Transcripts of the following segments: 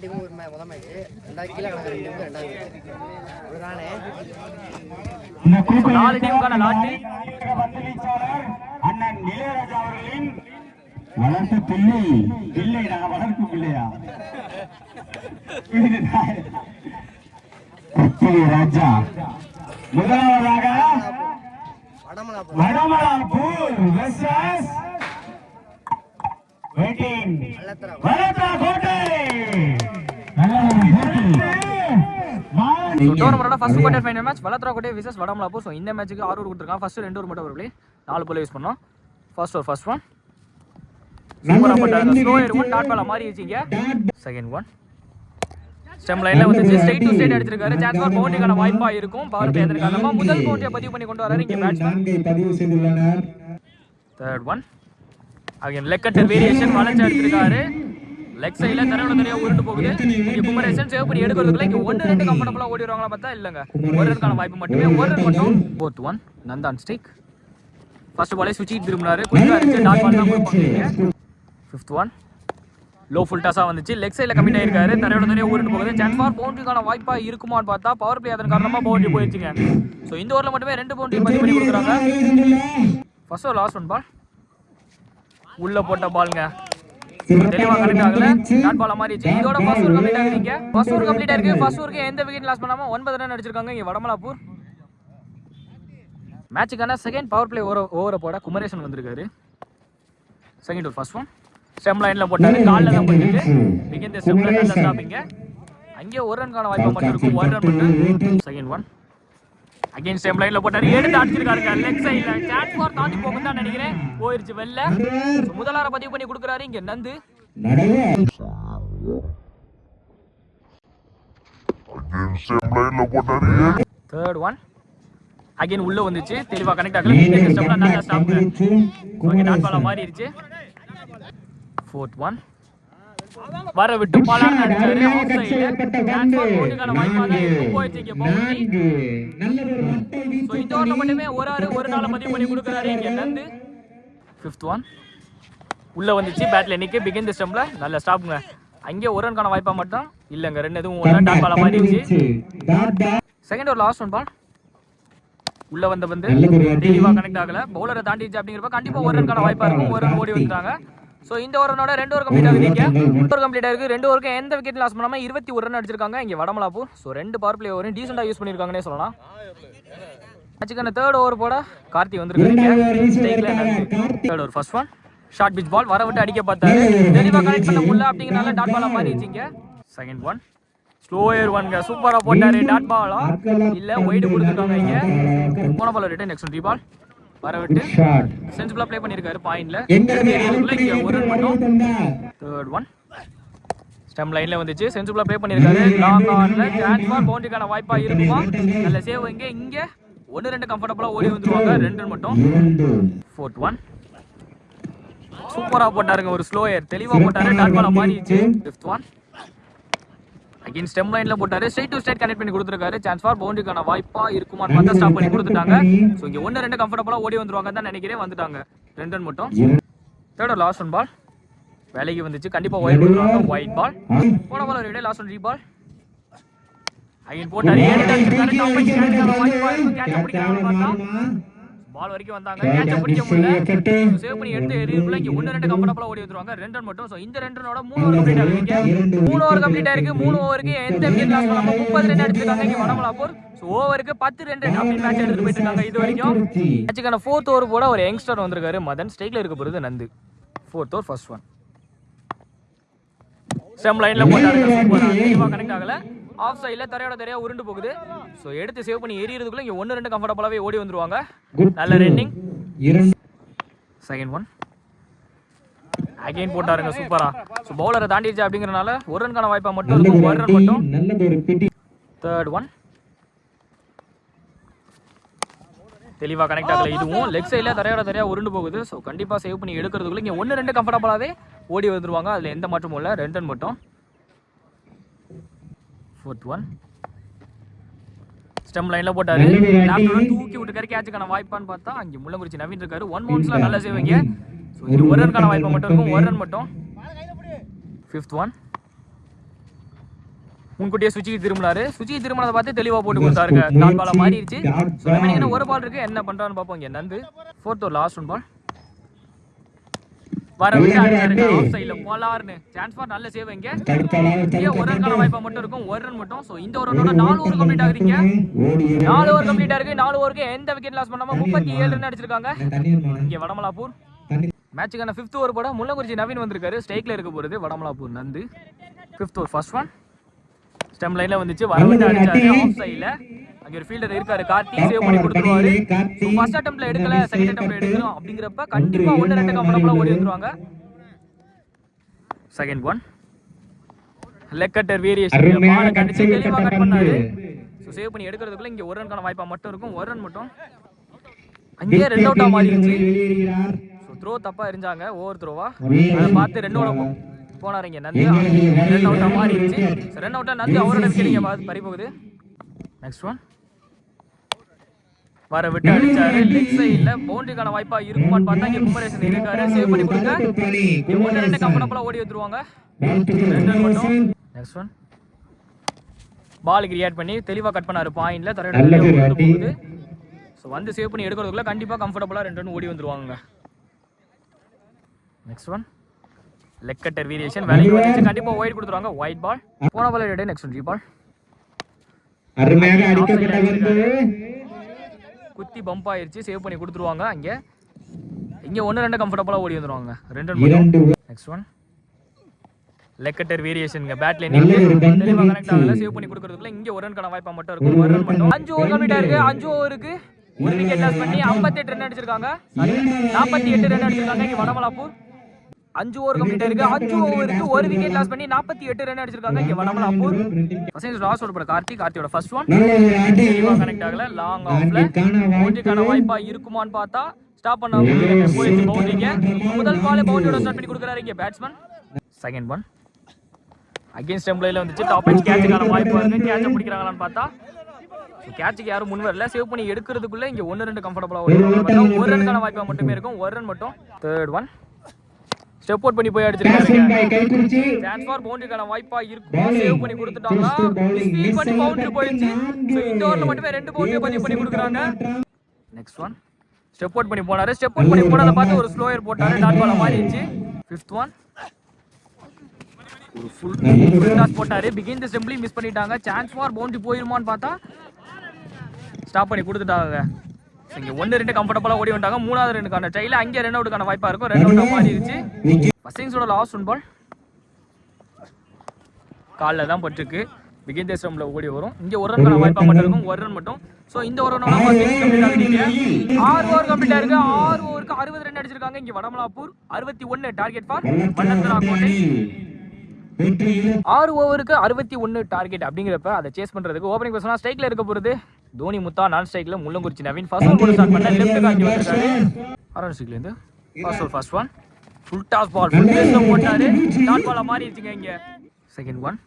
டீமும் ஒரு மே- முதல் மேட்ச் ரெண்டாவது கீழே கிடக்கிற ரெண்டு டீமும் ரெண்டாவது மேட்ச் ஒரு நானே இந்த குறிப்பை நாலு டீமுக்கான லாட்டு அண்ணன் இளையராஜா அவர்களின் வளர்ப்பு பிள்ளை. பிள்ளை நாங்க வளர்ப்பு பிள்ளையா? பிள்ளை ராஜா முதலாவதாக வடமலாப்பூர் வெர்சஸ் வெள்ளத்தரம் வளர்த்தா கோட்டை நல்ல ஒரு போட்டி. மாறி- டோர்னமெண்டோட first quarter final match Valathra Kottai versus Vadamalapur. So இந்த மேட்ச்சுக்கு ஆறு ஓவர் ஃபர்ஸ்ட் ரெண்டு ஓவர் மட்டும் ஒரு play. நாலு போல யூஸ் பண்ணோம். ஃபர்ஸ்ட் ஓவர் ஃபர்ஸ்ட் ஒன் சூப்பராக போட்டாங்க. ஸ்லோ ஒன் டாட் பால மாறி வச்சிங்க செகண்ட் ஒன் ஸ்டெம் லைன்ல வந்து ஸ்ட்ரைட் டு ஸ்ட்ரைட் அடிச்சிருக்காரு. சான்ஸ் ஃபார் பவுண்டரிக்கான வாய்ப்பா இருக்கும். பவர் பிளே முதல் பவுண்டரியை பதிவு பண்ணி கொண்டு வராரு. இங்க பேட்ஸ்மேன் நான்கை பதிவு செய்துள்ளனர். Third one again leg cutter variation வளைச்சு அடிச்சிருக்காரு. லெக் சைடுல தரையோட தரையா உருண்டு போகுது. இங்க குமரேசன் சேவ் பண்ணி எடுக்கிறதுக்குள்ள இங்க ஒன்னு ரெண்டு கம்ஃபர்டபுளா ஓடிடுவாங்களா பார்த்தா இல்லங்க. ஒரு ரன்கான வாய்ப்பு மட்டுமே ஒரு ரன் மட்டும். ஃபோர்த் ஒன் நந்தான் ஸ்டிக் ஃபர்ஸ்ட் பாலே சுவிட்ச் திரும்பினாரு. குயிக்கா இருந்துச்சு டாட் பால் தான் கொடுப்பாங்க ஃபிஃப்த் ஒன் லோ ஃபுல் டாஸா வந்துச்சு. லெக் சைடுல கமிட் ஆயிருக்காரு. தரையோட தரையா உருண்டு போகுது. சான்ஸ் ஃபார் பவுண்டரிக்கான வாய்ப்பா இருக்குமான்னு பார்த்தா பவர் பிளே அதன் காரணமா பவுண்டரி போயிடுச்சுங்க ஸோ இந்த ஓவரில் மட்டுமே ரெண்டு பவுண்டரி பதிவு பண்ணி கொடுக்குறாங்க. ஃபர்ஸ்ட் லாஸ்ட் ஒன் பால் உள்ள போட்ட பால்ங்க தெளிவா கனெக்ட் ஆகல டாட் பால் இதோட ஃபர்ஸ்ட் ஓவர் கம்ப்ளீட் ஆகுறீங்க ஃபர்ஸ்ட் ஓவர் கம்ப்ளீட் ஆயிருக்கு ஃபர்ஸ்ட் ஓவருக்கு எந்த விக்கெட் லாஸ் பண்ணாம ஒன்பது ரன் அடிச்சிருக்காங்க இங்க வடமலாப்பூர். மேட்சுக்கான செகண்ட் பவர் பிளே ஓவர் ஓவரை போட குமரேசன் வந்திருக்காரு. Second over first one stump லைன்ல போட்டாரு. கால்ல தான் போட்டுட்டு பிகின் தி ஸ்டெம் லைன்ல ஸ்டாப்பிங்க அங்கே ஒரு ரன்கான வாய்ப்பு மட்டும் இருக்கும் ஒரு ரன் மட்டும் செகண்ட் ஒன் அகைன் ஸ்டெம் லைன்ல போட்டாரு. எடுத்து அடிச்சிருக்காருங்க. லெக் சைடுல சாட் ஃபார் தாண்டி போகும் தான் நினைக்கிறேன். போயிருச்சு So, முதலார பதிவு பண்ணி கொடுக்குறாரு. இங்க நந்து. தேர்ட் ஒன் அகைன் உள்ள வந்துச்சு. தெளிவா கனெக்ட் ஆகல. இந்த சிஸ்டம்ல நல்லா ஸ்டாப் ஓகே டாட் பாலா மாறிடுச்சு. ஃபோர்த் ஒன் வர விட்டு பாலார் அடிச்சாரு சைடு பவுண்டரி மட்டை ஸோ இந்த ஓவரில் மட்டுமே ஒரு ஆறு ஒரு நாள் பதிவு பண்ணி கொடுக்குறாரு. இங்க நந்து ஃபிஃப்த் ஒன் உள்ள வந்துச்சு பேட்ல நிக்க பிகின் தி ஸ்டம்ப்ல நல்ல ஸ்டாப்புங்க அங்கே ஒரு ரன்கான வாய்ப்பா மட்டும். இல்லங்க ரெண்டு எதுவும் ஒன்று டாட் பாலா மாறிடுச்சு செகண்ட் ஒரு லாஸ்ட் ஒன் பால் உள்ள வந்த வந்து தெளிவா கனெக்ட் ஆகல. பவுலரை தாண்டிச்சு அப்படிங்கிறப்ப கண்டிப்பா ஒரு ரன்கான வாய்ப்பா இருக்கும். ஒரு ரன் ஓடி வந்துட்டாங்க. சோ இந்த ஓவரோட ரெண்டு ஓவர் கம்ப்ளீட் ஆகுது ரெண்டு ஓவர் கம்ப்ளீட் ஆயிருக்கு. ரெண்டு ஓவருக்கு எந்த விக்கெட் லாஸ் பண்ணாம இருபத்தி ஒரு ரன் அடிச்சிருக்காங்க. இங்க வடமலாப்பூர். சோ ரெண்டு பவர் பிளே ஓவரும் டீசெண்டா யூஸ் பண்ணிருக்காங்கன்னே சொல்லலாம். மேட்சுக்கான தேர்ட் ஓவர் போட கார்த்தி வந்திருக்காரு. Third over first one short pitch ball வர விட்டு அடிக்க பார்த்தாரு. தெளிவா கனெக்ட் பண்ண முடியல அப்படிங்கறனால டாட் பாலா மாறிடுச்சிங்க செகண்ட் ஒன் ஸ்லோயர் ஒன்ங்க சூப்பரா போட்டாரு. டாட் பாலா இல்ல ஒயிட் கொடுத்துருக்காங்க இங்க. போன பால் ரிட்டன் நெக்ஸ்ட் பால் வர விட்டு ஷாட் சென்சிபிளா ப்ளே பண்ணிருக்காரு பாயிண்ட்ல ஒரு மட்டும் தேர்ட் ஒன் ஸ்டம் லைன்ல வந்துச்சு. சென்சிபிளா ப்ளே பண்ணிருக்காரு லாங் ஆன்ல சான்ஸ் ஃபார் பவுண்டரிக்கான வாய்ப்பா இருக்குமா? நல்ல சேவ் இங்க இங்க. ஒன்னு ரெண்டு கம்ஃபர்டபுளா ஓடி வந்துருவாங்க. ரெண்டு. மட்டும். ஃபோர்த் ஒன் சூப்பரா போட்டாருங்க. ஒரு ஸ்லோயர் தெளிவா போட்டாரு. டாட் பாலா மாறிடுச்சு. ஃபிஃப்த் ஒன் அகைன் ஸ்டெம் லைன்ல போட்டாரு. ஸ்ட்ரைட் டு ஸ்ட்ரைட் கனெக்ட் பண்ணி கொடுத்துருக்காரு. சான்ஸ் ஃபார் பவுண்டரிக்கான வாய்ப்பா இருக்குமான்னு பார்த்தா ஸ்டாப் பண்ணி கொடுத்துட்டாங்க. ஸோ இங்கே ஒன்று ரெண்டு கம்ஃபர்டபுளாக ஓடி வந்துருவாங்க தான் நினைக்கிறேன். வந்துட்டாங்க. ரெண்டு ரன் மட்டும். தேர்ட் லாஸ்ட் ஒன் பால் வேலைக்கு வந்துச்சு. கண்டிப்பா ஒயிட் கொடுத்துருவாங்க ஒயிட் பால் போன பால் ஒரு லாஸ்ட் ஒன் ரீ பால் அகைன் போட்டாரு பால் வரைக்கும் வந்தாங்க. கேட்ச பிடிக்க முடியல. சேவ் பண்ணி எடுத்து எறியுக்குள்ள இங்க ஒன்னு ரெண்டு கம்ஃபர்டபுளா ஓடி வந்துருவாங்க. ரெண்டு ரன் மட்டும். சோ இந்த ரெண்டு ரனோட மூணு ஓவர் கம்ப்ளீட் ஆகுது மூணு ஓவர் கம்ப்ளீட் ஆயிருக்கு மூணு ஓவருக்கு எந்த விக்கெட் லாஸ் பண்ணாம முப்பது ரன் அடிச்சிருக்காங்க இங்க வடமலாப்பூர். சோ ஓவருக்கு பத்து ரன் அப்படி மேட்ச் எடுத்துட்டு போயிட்டு இருக்காங்க இது வரைக்கும். மேட்சுக்கான ஃபோர்த் ஓவர் போட ஒரு யங்ஸ்டர் வந்திருக்காரு. மதன் ஸ்ட்ரைக்ல இருக்க போறது Nandu. Fourth over first one stump லைன்ல தெளிவா கனெக்ட் ஆகல. ஆஃப் சைடுல தரையோட தரையா உருண்டு போகுது. சோ எடுத்து சேவ் பண்ணி எரியறதுக்குள்ள இங்க ஒன்னு ரெண்டு கம்ஃபர்டபுளாவே ஓடி வந்துருவாங்க. நல்ல ரன்னிங் செகண்ட் ஒன் அகைன் போட்டாருங்க சூப்பரா ஸோ பவுலரை தாண்டிடுச்சு அப்படிங்கறனால ஒரு ரன்கான வாய்ப்பா மட்டும் இருக்கும் ஒரு ரன் மட்டும். தேர்ட் ஒன் தெளிவா கனெக்ட் ஆகல. இதுவும் லெக் சைடுல தரையோட தரையா உருண்டு போகுது. ஸோ கண்டிப்பா சேவ் பண்ணி எடுக்கிறதுக்குள்ள இங்க ஒன்னு ரெண்டு கம்ஃபர்டபுளாவே ஓடி வந்துருவாங்க. அதுல எந்த மாற்றமும் இல்ல. ரெண்டு ரன் மட்டும். ஃபோர்த் ஒன் ஸ்டெம் லைன்ல போட்டாரு. லேப்டாப்ல தூக்கி விட்டு கேட்சுக்கான வாய்ப்பான்னு பார்த்தா அங்க முள்ளங்குறிச்சி நவீன் இருக்காரு. ஒன் பவுன்ஸ்ல நல்ல சேவிங்க ஸோ இது ஒரு ரன்கான வாய்ப்பு மட்டும் இருக்கும். ஒரு ரன் மட்டும். ஃபிஃப்த் ஒன் முன்கூட்டியே சுச்சிக்கு திரும்பினாரு. சுச்சிக்கு திரும்பினதை பார்த்து தெளிவா போட்டு கொடுத்தாருங்க. டாட் பாலா மாறிடுச்சு. ஒரு பால் இருக்கு. என்ன பண்றான்னு பார்ப்போம் இங்க. நந்து. ஃபோர்த் ஒரு லாஸ்ட் ஒன் பால் வர சைடுல போலார்னு சான்ஸ் ஃபார் நல்ல சேவ் இங்க. ஒரு ரன் வாய்ப்பா மட்டும் இருக்கும். ஒரு ரன் மட்டும். ஸோ இந்த ஒரு ரன்னோட நாலு ஓவர் கம்ப்ளீட் ஆகுறீங்க. நாலு ஓவர் கம்ப்ளீட் ஆயிருக்கு. நாலு ஓவருக்கு எந்த விக்கெட் லாஸ் பண்ணாம முப்பத்தி ஏழு ரன் அடிச்சிருக்காங்க. இங்க வடமலாப்பூர். மேட்சுக்கான ஃபிஃப்த் ஓவர் போட முள்ளங்குறிச்சி நவீன் வந்திருக்காரு. ஸ்ட்ரைக்ல இருக்க போறது Vadamalapur. Nandu. Fifth over first one stump லைன்ல வந்துச்சு. வரவிட்டு அடிச்சாரு ஆஃப் சைடுல அங்க ஒரு ஃபீல்டர் இருக்காரு. கார்த்தி சேவ் பண்ணி கொடுத்துருவாரு. ஃபர்ஸ்ட் அட்டம்ப்ட்ல எடுக்கல செகண்ட் அட்டம்ப்ட்ல எடுக்கணும். அப்படிங்கிறப்ப கண்டிப்பா ஒன்னு ரெண்டு கம்ஃபர்டபுளா ஓடி வந்துருவாங்க. Second one leg cutter variation பால கடிச்சு தெளிவா கட் பண்ணாரு. ஸோ சேவ் பண்ணி எடுக்கிறதுக்குள்ள இங்க ஒரு ரன்கான வாய்ப்பா மட்டும் இருக்கும். ஒரு ரன் மட்டும். அங்கேயே ரெண்டு அவுட்டா வெளியேறுகிறார். ஸோ த்ரோ தப்பா எரிஞ்சாங்க. ஓவர் த்ரோவா. அதை பார்த்து ரெண்டோட போனாரு இங்க நந்து. ரன் அவுட்டா மாறிடுச்சு. ரன் அவுட்டா நந்து அவரோட விக்கெட் இங்க பார்த்து பறி போகுது. நெக்ஸ்ட் ஒன் வர விட்டு அடிச்சாரு. லெக் சைடுல பவுண்டரிக்கான வாய்ப்பா இருக்குமான்னு பார்த்தா இங்க குமரேசன் இருக்காரு. சேவ் பண்ணி கொடுங்க. ஒன்று ரெண்டு கம்ஃபர்டபுளா ஓடி வந்துருவாங்க. நெக்ஸ்ட் ஒன் பாலுக்கு ரியாக்ட் பண்ணி தெளிவா கட் பண்ணாரு. பாயிண்ட்ல தரையோட. போகுது ஸோ வந்து சேவ் பண்ணி எடுக்கிறதுக்குள்ள கண்டிப்பா கம்ஃபர்டபுளா ரெண்டு ரன் ஓடி வந்துருவாங்க next one leg cutter variation வேலைக்கு வந்துச்சு கண்டிப்பா ஒயிட் கொடுத்துருவாங்க. ஒயிட் பால் போன பால் நெக்ஸ்ட் ஒன் பால் அருமையாக அடிக்கப்பட்ட வந்து குத்தி பம்ப் ஆயிருச்சு. சேவ் பண்ணி கொடுத்துருவாங்க. அங்க இங்க ஒன்று ரெண்டு கம்ஃபர்டபுளா ஓடி வந்துருவாங்க. ரெண்டு run next one leg cutter வேரியேஷன்ங்க பேட்ல கனெக்ட் ஆகல. சேவ் பண்ணி கொடுக்கறதுக்குள்ள இங்க ஒரு ரன்கான வாய்ப்பா மட்டும் இருக்கும். ஒரு ரன் மட்டும். அஞ்சு ஓவர் கம்ப்ளீட் ஆயிருக்கு அஞ்சு ஓவருக்கு ஒரு விக்கெட் லாஸ் பண்ணி 58 ரன் அடிச்சிருக்காங்க. நாற்பத்தி எட்டு ரன் அடிச்சிருக்காங்க. இங்க வடமலாப்பூர். அஞ்சு ஓவர் கம்ப்ளீட் ஆயிருக்கு அஞ்சு ஓவருக்கு ஒரு விக்கெட் லாஸ் பண்ணி 48 ரன் அடிச்சிருக்காங்க. இங்க வடமலாப்பூர் ஃபர்ஸ்ட் லாஸ் ஓட கார்த்தி. கார்த்தியோட ஃபர்ஸ்ட் ஒன் தெளிவா கனெக்ட் ஆகல. லாங் ஆஃப்ல பவுண்டரிக்கான வாய்ப்பு. இருக்குமான்னு பார்த்தா ஸ்டாப் பண்ண போயிடுச்சு. பவுண்டரிங்க முதல் பால் பவுண்டரியோட ஸ்டார்ட் பண்ணி கொடுக்குறாரு இங்க பேட்ஸ்மேன் செகண்ட் ஒன் அகைன்ஸ்ட் டெம்ப்ளைல வந்துச்சு. டாப் எட்ஜ் கேட்சுக்கான வாய்ப்பு இருக்கு கேட்ச பிடிக்கிறாங்களான்னு பார்த்தா கேட்சுக்கு யாரும் முன் வரல சேவ் பண்ணி எடுக்கிறதுக்குள்ள இங்க ஒன்னு ரெண்டு கம்ஃபர்டபுளா ஒரு ரனுக்கான வாய்ப்பா மட்டுமே இருக்கும். ஒரு ரன் மட்டும். தேர்ட் ஒன் ஸ்டெப் அவுட் பண்ணி போய் அடிச்சிருக்காங்க. சான்ஸ் ஃபார் பவுண்டரிக்கான வாய்ப்பா இருக்கும். சேவ் பண்ணி கொடுத்துட்டாங்களா. ஸ்பீட் பண்ணி பவுண்டரி போயிடுச்சு. ஸோ இந்த ஓவர்ல மட்டுமே ரெண்டு பவுண்டரி பதிவு பண்ணி கொடுக்குறாங்க. நெக்ஸ்ட் ஒன் ஸ்டெப் அவுட் பண்ணி போனாரு. ஸ்டெப் அவுட் பண்ணி போனதை பார்த்து ஒரு ஸ்லோயர் போட்டாரு. டாட் பால மாறிடுச்சு. ஃபிஃப்த் ஒன் ஒரு ஃபுல் ஃபுல் டாஸ் போட்டாரு. பிகின் தி சிம்பிளி மிஸ் பண்ணிட்டாங்க. சான்ஸ் ஃபார் பவுண்டரி போயிருமான்னு பார்த்தா ஸ்டாப் பண்ணி கொடுத்துட்டாங்க. இங்க ஒன்னு ரெண்டு கம்ஃபர்டபுளா ஓடி வந்துட்டாங்க மூணாவது ரெண்டுக்கான ட்ரைல அங்கே ரன் அவுட்டுக்கான வாய்ப்பா இருக்கும். ரன் அவுட்டா மாறிடுச்சு பசிங்ஸோட லாஸ்ட் ஒன் பால் காலில் தான் பட்டிருக்கு. பிகின் தேசம்ல ஓடி வரும். இங்க ஒரு ரன் வாய்ப்பா மட்டும் இருக்கும். ஒரு ரன் மட்டும். சோ இந்த ஒரு ரன் ஆறு ஓவர் கம்ப்ளீட் இருக்கு. ஆறு ஓவருக்கு அறுபது ரன் அடிச்சிருக்காங்க. இங்க வடமலாப்பூர். அறுபத்தி ஒன்னு டார்கெட் ஃபார் வண்ணந்தரா கோட்டை ஆறு ஓவருக்கு அறுபத்தி ஒன்னு டார்கெட் அப்படிங்கிறப்ப அதை சேஸ் பண்றதுக்கு ஓப்பனிங் பர்சனா ஸ்ட்ரைக்ல இருக்க போறது. தோனி முத்தா நான் ஸ்ட்ரைக்ல Mullankurichi Naveen first over start பண்ண லெஃப்ட் காக்கி வந்திருக்காரு ஆரன் ஸ்ட்ரைக்ல இருந்து first over first one full toss ball full ஃபேஸ்ல போட்டாரு. டாட் பால மாறிடுச்சுங்க இங்க. செகண்ட் ஒன்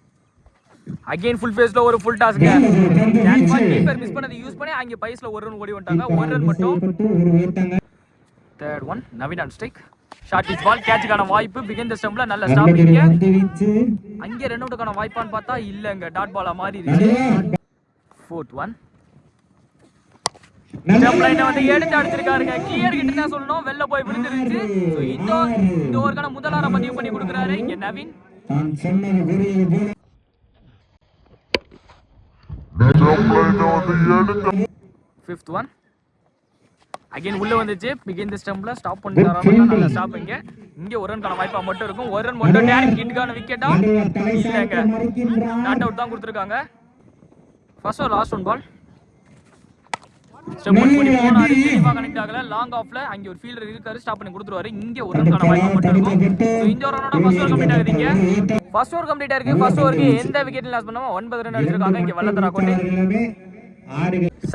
அகைன் ஃபுல் ஃபேஸ்ல ஒரு ஃபுல் பால் கீப்பர் மிஸ் பண்ணதை யூஸ் பண்ணி அங்க பைஸ்ல ஒரு ரன் ஓடி வந்துட்டாங்க. ஒரு ரன் மட்டும். ஒரு ஓட்டாங்க third one Naveen on strike short pitch ball கேட்சுக்கான வாய்ப்பு. பிகின் த ஸ்டம்ப்ல நல்ல வந்து வீச்சு. அங்கே ரன் அவுட்டுக்கான வாய்ப்பான்னு பார்த்தா இல்லங்க. டாட் பாலா மாறிடுச்சு ஃபோர்த் ஒன் ஸ்டம்ப் லைனை வந்து எடுத்து அடிச்சிருக்காருங்க. கிளியர் கிட்ட தான் சொல்லணும். வெளில போய் விழுந்துருச்சு. So, இந்த இந்த ஓவருக்கான முதலார பதிவு பண்ணி கொடுக்குறாரு. இங்க நவீன். சொன்னது போல ஃபிஃப்த் ஒன் அகைன் உள்ள வந்துச்சு. பிகின் தி ஸ்டம்ப்ல ஸ்டாப் பண்ணிட்டாரா நல்ல ஸ்டாப் இங்க. இங்க ஒரு வாய்ப்பா மட்டும் இருக்கும். ஒரு ரன் மட்டும் டேரக்ட் கிட்டுக்கான விக்கெட்டா இல்லங்க நாட் அவுட் தான் கொடுத்துருக்காங்க. ஃபர்ஸ்ட் ஒரு லாஸ்ட் ஒன் பால் ஸ்டெப் பண்ணி போனாரு தெளிவா கனெக்ட் ஆகல லாங் ஆஃப்ல அங்க ஒரு ஃபீல்டர் இருக்காரு. ஸ்டாப் பண்ணி கொடுத்துருவாரு. இங்க ஒரு ரன்கான வாய்ப்பு மட்டும் இருக்கும். இந்த ஒரு ரனோட ஃபர்ஸ்ட் ஓவர் கம்ப்ளீட் ஆகுதுங்க. ஃபர்ஸ்ட் ஓவர் கம்ப்ளீட் ஆயிருக்கு. ஃபர்ஸ்ட் ஓவருக்கு எந்த விக்கெட் லாஸ் பண்ணாம ஒன்பது ரன் அடிச்சிருக்காங்க இங்க வெள்ளத்தரா கோட்டை.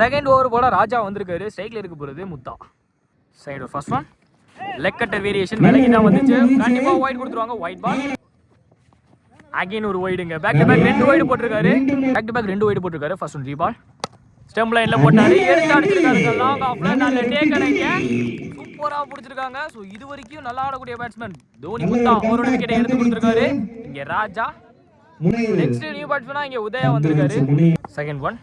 செகண்ட் ஓவர் போல ராஜா வந்திருக்காரு. ஸ்ட்ரைக்ல இருக்க போறது Mutha. Side first one leg cutter variation விலகி தான் வந்துச்சு. கண்டிப்பா ஒயிட் கொடுத்துருவாங்க. ஒயிட் பால் அகைன் ஒரு ஒயிடுங்க பேக் டு பேக் ரெண்டு ஒயிடு போட்டிருக்காரு. பேக் டு பேக் ரெண்டு ஒயிடு போட்டிருக்காரு. ஃபர்ஸ்ட் ஒன் ரீபால் ஸ்டெம் லைன்ல போட்டாரு. எடுத்து அடிச்சிருக்காருங்க லாங் ஆஃப்ல நல்ல டேக் அடைங்க சூப்பரா பிடிச்சிருக்காங்க. சோ இது வரைக்கும் நல்லா ஆடக்கூடிய பேட்ஸ்மேன் தோனி முத்தா அவரோட விக்கெட்டை எடுத்து கொடுத்திருக்காரு. இங்க ராஜா. நெக்ஸ்ட் நியூ பேட்ஸ்மேனா இங்க உதயா வந்திருக்காரு. செகண்ட் ஒன்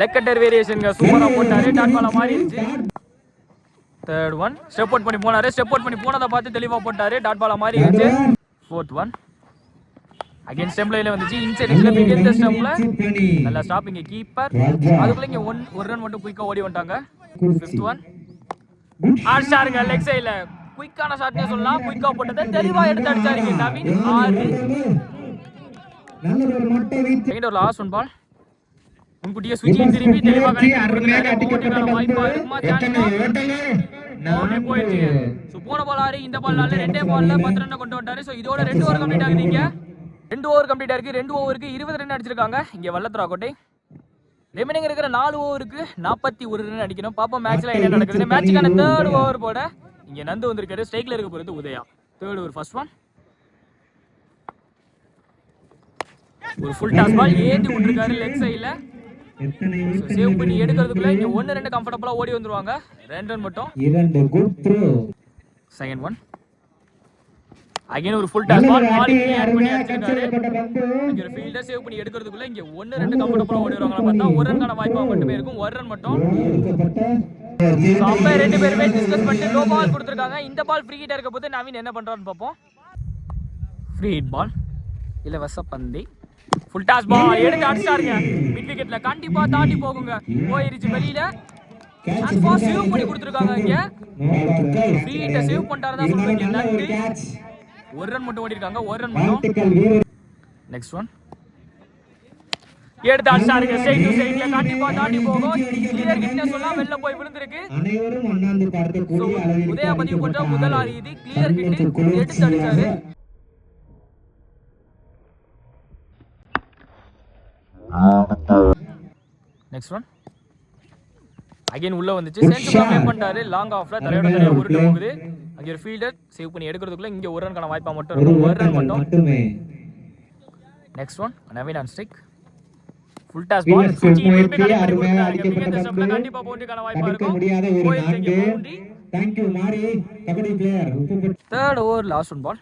லெக் கட்டர் வேரியேஷன்ங்க சூப்பரா போட்டாரு. டாட் பால மாறிடுச்சு. தேர்ட் ஒன் ஸ்டெப் அவுட் பண்ணி போனாரு. ஸ்டெப் அவுட் பண்ணி போனதை பார்த்து தெளிவா போட்டாரு. டாட் பால மாறிடுச்சு. ஃபோர்த் ஒன் அகைன் ஸ்டெம்ப்ல வந்துச்சு. இன்சைட் எட்ஜ்ல பிகெட் ஸ்டெம்ப்ல பணி நல்லா ஸ்டாப்பிங்க கீப்பர் ராஜா. அதுக்குள்ள இங்க ஒன் ஒரு ரன் மட்டும் குயிக்கா ஓடி வந்துட்டாங்க. ஃபிஃப்த் ஒன் அடிச்சாருங்க லெக் சைடுல குயிக்கான ஷாட்னே சொல்லலாம். குயிக்கா போட்டதை தெளிவா எடுத்து அடிச்சாருங்க நவீன். ஆறு. நல்ல ஒரு லாஸ்ட் ஒன் பால் முன்கூட்டியே சுஜி திரும்பி தெளிவா அடிக்கப்பட்ட வாய்ப்பா இருக்குமா? சான்ஸ் போயிடுச்சு. போன பால் ஆறு இந்த பால் ரெண்டே பால்ல பத்து ரன் கொண்டு வந்தாரு ஸோ இதோட ரெண்டு ஓவர் கம்ப்ளீட் ஆகுது இங்க. ரெண்டு ஓவர் கம்ப்ளீட் ஆயிருக்கு ரெண்டு ஓவருக்கு இருபது ரன் அடிச்சிருக்காங்க. இங்க வல்லத்ரா கோட்டை. ரிமைனிங் இருக்கிற நாலு ஓவருக்கு நாற்பத்தி ஒரு ரன் அடிக்கணும். பாப்போம் மேட்ச்ல என்ன நடக்குது. மேட்சுக்கான தேர்ட் ஓவர் போட இங்க நந்து வந்திருக்காரு. ஸ்ட்ரைக்ல இருக்க போறது Udaya. Third over first one ஒரு ஃபுல் டாஸ் பால் ஏத்தி விட்டுருக்காரு லெக் சைடுல சேவ் பண்ணி எடுக்கிறதுக்குள்ள இங்க ஒன்னு ரெண்டு கம்ஃபர்டபுளா ஓடி வந்துருவாங்க. ரெண்டு ரன் மட்டும். இரண்டு good throw second one again ஒரு ஃபுல் டாஸ் பால் அடி கிளியர் பண்ணி அடிச்சிருக்காரு இங்க ஒரு ஃபீல்டர் சேவ் பண்ணி எடுக்கிறதுக்குள்ள இங்க ஒன்னு ரெண்டு கம்ஃபர்டபுளா ஓடி வருவாங்க பார்த்தா ஒரு ரன்கான வாய்ப்பா மட்டுமே இருக்கும். ஒரு ரன் மட்டும். umpire ரெண்டு பேருமே டிஸ்கஸ் பண்ணிட்டு நோ பால் கொடுத்துருக்காங்க. இந்த பால் ஃப்ரீ ஹிட்டா இருக்க போது நவீன் என்ன பண்றான்னு பார்ப்போம். ஃப்ரீ ஹிட் பால் இலவச பந்தி. ஃபுல் டாஸ் பால் எடுத்து அடிச்சாருங்க மிட் விக்கெட்ல கண்டிப்பா தாண்டி போகுங்க. போயிருச்சு வெளியில. சேவ் பண்ணி கொடுத்துருக்காங்க இங்க. ஃப்ரீ ஹிட்ட சேவ் பண்ணிட்டாருதான் சொல்றீங்க. நல்ல ஒரு நன்றி. ஒரு ரன் மட்டும் ஓடி இருக்காங்க ஒரு ரன் மட்டும். நெக்ஸ்ட் ஒன் எடுத்து அடிச்சாருங்க டு ஸ்ட்ரைட்ல கண்டிப்பா தாண்டி போகும் கிளியர் கிட்ட சொல்லலாம் வெளில போய் விழுந்திருக்கு. உதயா பதிவு போட்ட முதல் ஆறு. இது கிளியர் ஹிட் எடுத்து அடிச்சாரு. நெக்ஸ்ட் ஒன் அகைன் உள்ள வந்துச்சு. சென்டர்ல ப்ளே பண்ணிட்டாரு. லாங் ஆஃப்ல தலையோட தலையா உருட்டு போகுது. அங்க ஒரு ஃபீல்டர் சேவ் பண்ணி எடுக்கிறதுக்குள்ள இங்க ஒரு ரன்கான வாய்ப்பா மட்டும் இருக்கும். ஒரு ரன் மட்டும். Next one Naveen on strike full toss ball Suchi அருமையாக கொடுத்தாரு அடிக்கப்பட்ட ஸ்டெப்ல. கண்டிப்பா பவுண்டரிக்கான வாய்ப்பா இருக்கும். முடியாத ஒரு நான்கு. பவுண்டரி தேங்க்யூ மாறி. Kabaddi player third over last one ball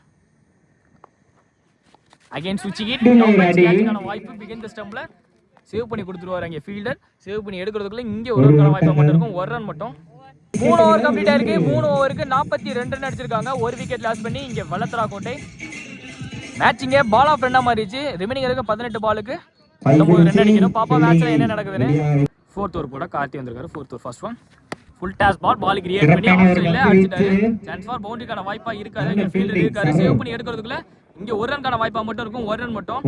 again அடி. கேட்சுக்கான வாய்ப்பு பிகின் தி ஸ்டெம்ப்ல சேவ் பண்ணி கொடுத்துருவாரு அங்க ஃபீல்டர் சேவ் பண்ணி எடுக்கிறதுக்குள்ள இங்க ஒரு ரன் வாய்ப்பா மட்டும் இருக்கும். ஒரு ரன் மட்டும். மூணு ஓவர் கம்ப்ளீட் ஆயிருக்கு. மூணு ஓவருக்கு நாற்பத்தி ரெண்டு ரன் அடிச்சிருக்காங்க. ஒரு விக்கெட் லாஸ் பண்ணி இங்க வளத்தரா கோட்டை. மேட்ச் இங்க பால் ஆஃப் ரெண்டா மாறிச்சு ரிமைனிங் இருக்க பதினெட்டு பாலுக்கு பத்தொன்பது ரன் அடிக்கணும். பாப்பா மேட்ச்ல என்ன நடக்குதுன்னு. ஃபோர்த் ஓவர் போட கார்த்தி வந்திருக்காரு. Fourth over first one full toss ball ball create பண்ணி ஆஃப் சைடுல அடிச்சிட்டாரு. சான்ஸ் ஃபார் பவுண்டரிக்கான வாய்ப்பா இருக்காது. ஃபீல்டர் இருக்காரு. சேவ் பண்ணி எடுக்கிறதுக்குள்ள இங்க ஒரு ரன்கான வாய்ப்பா மட்டும் இருக்கும் ஒரு ரன் மட்டும்.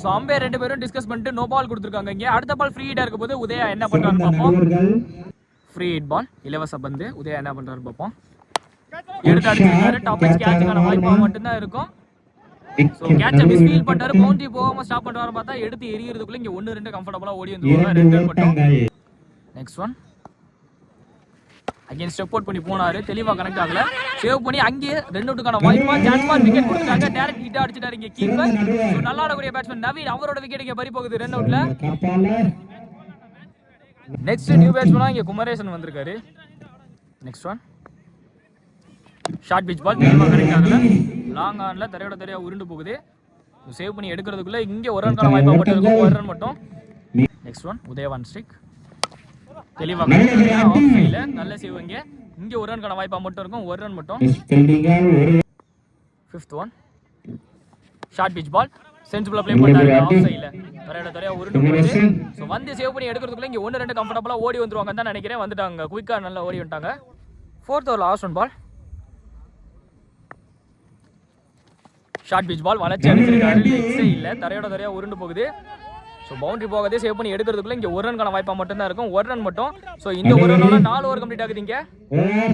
ஸோ அம்பையர் ரெண்டு பேரும் டிஸ்கஸ் பண்ணிட்டு நோ பால் கொடுத்துருக்காங்க. இங்க அடுத்த பால் ஃப்ரீ ஹிட்டா இருக்க போது உதயா என்ன சிறந்த பார்ப்போம். ஃப்ரீ ஹிட் பால் இலவச பந்து. உதயா என்ன பண்றாருன்னு பார்ப்போம். எடுத்து அடிச்சிருக்காரு. டாப் எச் கேட்சுக்கான வாய்ப்பா மட்டும்தான் இருக்கும். ஸோ கேட்ச மிஸ் ஃபீல் பண்ணாரு பவுண்டரி போகாம ஸ்டாப் பண்ணுவாரு பார்த்தா எடுத்து எரியறதுக்குள்ள இங்க ஒன்னு ரெண்டு கம்ஃபர்டபுளா ஓடி இரண்டு ரெண்டு மட்டும். Next one again step out பண்ணி போனாரு. தெளிவா கனெக்ட் ஆகல. சேவ் பண்ணி அங்கேயே ரெண்டு அவுட்டுக்கான வாய்ப்பா சான்ஸ் பால் விக்கெட் கொடுத்தாங்க டைரக்ட் ஹிட் அடிச்சிட்டாரு இங்க கீப்பர் ஸோ நல்லா ஆடக்கூடிய பேட்ஸ்மேன் நவீன் அவரோட விக்கெட் இங்க பறி போகுது ரெண்டு அவுட்ல நெக்ஸ்ட் நியூ பேட்ஸ்மேனா இங்க குமரேசன் வந்திருக்காரு. Next one short pitch ball தெளிவா கனெக்ட் ஆகல. லாங் ஆன்ல தரையோட தரையா உருண்டு போகுது. சேவ் பண்ணி எடுக்கிறதுக்குள்ள இங்க ஒரு ரன்கான வாய்ப்பா மட்டும் இருக்கும் ஒரு ரன் மட்டும். நெக்ஸ்ட் ஒன் உதயவான் ஸ்டிக் தெளிவா ஆஃப் சைடுல நல்ல சேவ் இங்க. இங்க ஒரு ரன்கான வாய்ப்பா மட்டும் இருக்கும். ஒரு ரன் மட்டும். Fifth one short pitch ball சென்சிபிளா play பண்ணாரு ஆஃப் சைடுல தரையோட தரையா உருண்டு போகுது ஸோ வந்து சேவ் பண்ணி எடுக்கிறதுக்குள்ள இங்க ஒன்று ரெண்டு கம்ஃபர்டபுளா ஓடி வந்துருவாங்கன்னு தான் நினைக்கிறேன். வந்துட்டாங்க. குயிக்கா நல்லா ஓடி வந்துட்டாங்க. Fourth over last one ball short pitch ball வளர்ச்சி அடிச்சிருக்காரு லெக் சைடில் தரையோட தரையா உருண்டு போகுது. ஸோ பவுண்டரி போகதே சேவ் பண்ணி எடுக்கிறதுக்குள்ள இங்க ஒரு ரன்கான மட்டும் தான் இருக்கும். ஒரு ரன் மட்டும். ஸோ இந்த ஒரு ரனோட நாலு ஓவர் கம்ப்ளீட் ஆகுது இங்க.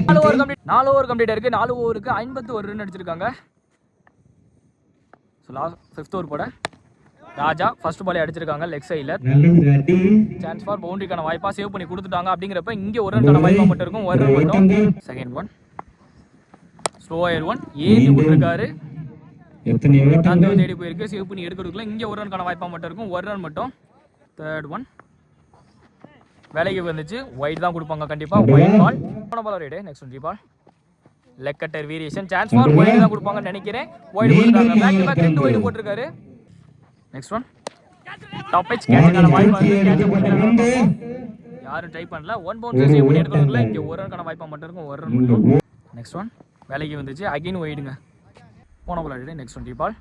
நாலு ஓவர் கம்ப்ளீட் நாலு ஓவர் கம்ப்ளீட் ஆயிருக்கு நாலு ஓவருக்கு ஐம்பத்து ஒரு ரன் அடிச்சிருக்காங்க. ஸோ லாஸ்ட் ஃபிஃப்த் ஓவர் போட. ராஜா ஃபர்ஸ்ட் பாலே அடிச்சிருக்காங்க லெக் சைடில் சான்ஸ் ஃபார் பவுண்டரிக்கான வாய்ப்பா சேவ் பண்ணி கொடுத்துட்டாங்க அப்படிங்கிறப்ப இங்க ஒரு ரன்கான வாய்ப்பா மட்டும் இருக்கும். ஒரு ரன் மட்டும். Second one slower one ஏறி விட்டுருக்காரு. எத்தனை ஓட்டங்கள் தந்தவை தேடி போயிருக்கு. சேவ் பண்ணி எடுக்கிறதுக்குள்ள இங்க ஒரு ரன்கான வாய்ப்பா மட்டும் இருக்கும். ஒரு ரன் மட்டும். தேர்ட் ஒன் வேலைக்கு வந்துச்சு. ஒயிட் தான் கொடுப்பாங்க கண்டிப்பா. ஒயிட் பால் போன ball ride next one ball leg cutter variation chance for wide தான் கொடுப்பாங்கன்னு நினைக்கிறேன். ஒயிட் போட்டுருக்காங்க பேக் டு பேக் ரெண்டு ஒயிட் போட்டிருக்காரு. நெக்ஸ்ட் ஒன் டாப் பிச் கேட்சுக்கான வாய்ப்பு யாரும் ட்ரை பண்ணல. ஒன் பவுன்ஸ் சேவ் பண்ணி எடுக்கிறதுக்குள்ள இங்கே ஒரு ரனுக்கான வாய்ப்பா மட்டும் இருக்கும். ஒரு ரன் மட்டும். நெக்ஸ்ட் ஒன் வேலைக்கு வந்துச்சு. அகைன் ஒயிடுங்க போன பால் அடிட்டு நெக்ஸ்ட் ஒன் டீ பால்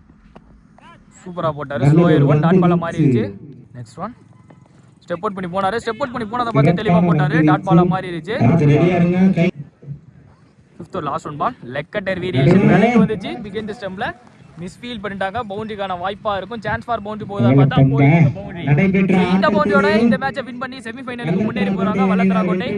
சூப்பராக போட்டார். ஸ்லோயர் ஒரு ஒன் டாட் பாலை பந்து மாறிடுச்சு நெக்ஸ்ட் ஒன் ஸ்டெப் அவுட் பண்ணி போனாரு. ஸ்டெப் அவுட் பண்ணி போனதை பார்த்து தெளிவாக போட்டாரு. டாட் பாலை மாறிடுச்சு fifth last one ball leg cutter variation வேலைக்கு வந்துச்சு. பிகின் ஸ்டெம்ல மிஸ்ஃபீல் பண்ணிட்டாங்க. பவுண்டரிக்கான வாய்ப்பா இருக்கும். சான்ஸ் ஃபார் பவுண்டரி போகுதா பார்த்தா பவுண்டரி இந்த பவுண்டரியோட இந்த மேட்சை வின் பண்ணி செமிஃபைனலுக்கு முன்னேறி போறாங்க. வல்லத்தரா கோட்டை